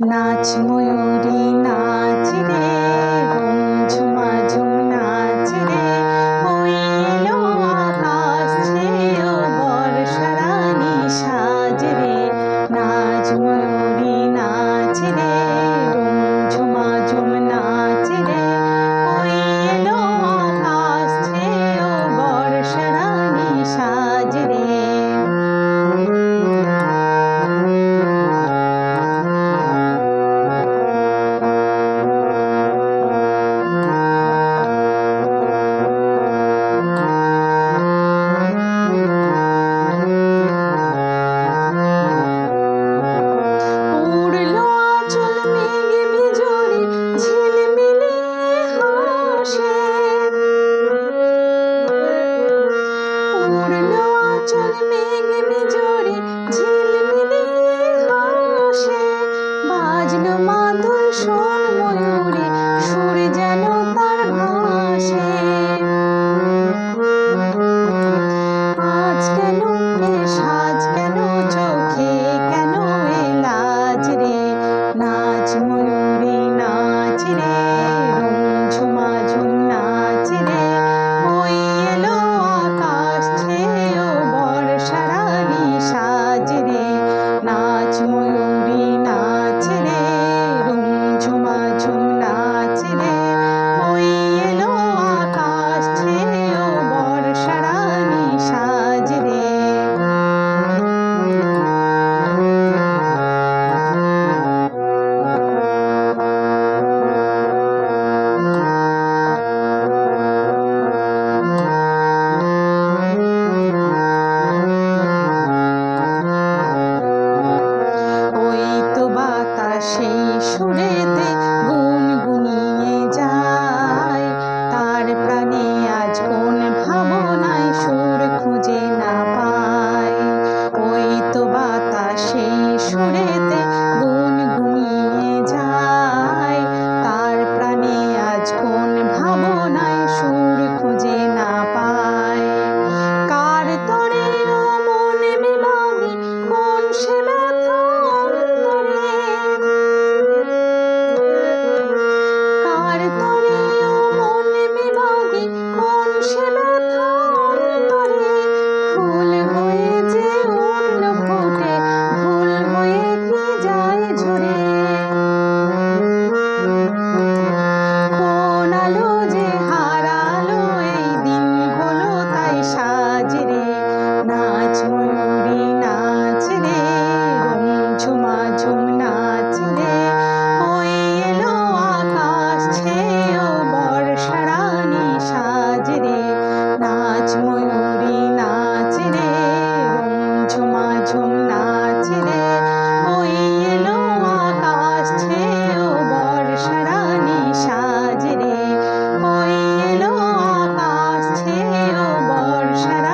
নাচ ময়ূরী নাচ রে ঝুমা ঝুম নাচ রে হইল আকাশ ছেড়েও বর্ষারানি সাজ রে নাচ ময়ূরী নাচ রে আচল মেঘে Mm-hmm. shut up.